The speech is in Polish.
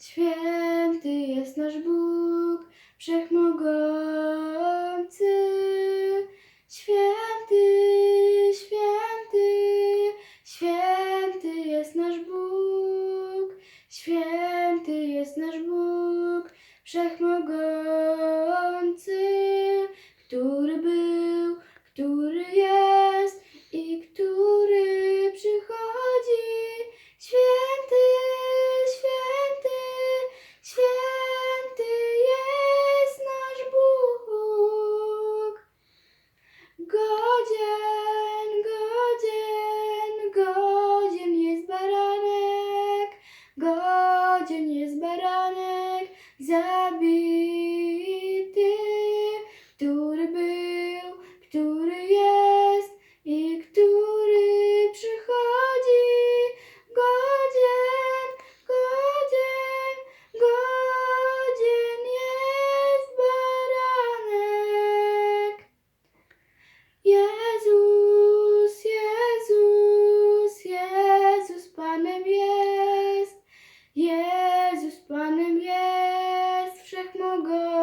Święty jest nasz Bóg, wszechmogący. Święty, święty, święty jest nasz Bóg. Święty jest nasz Bóg, wszechmogący. Godzien jest baranek, zabij. mogą.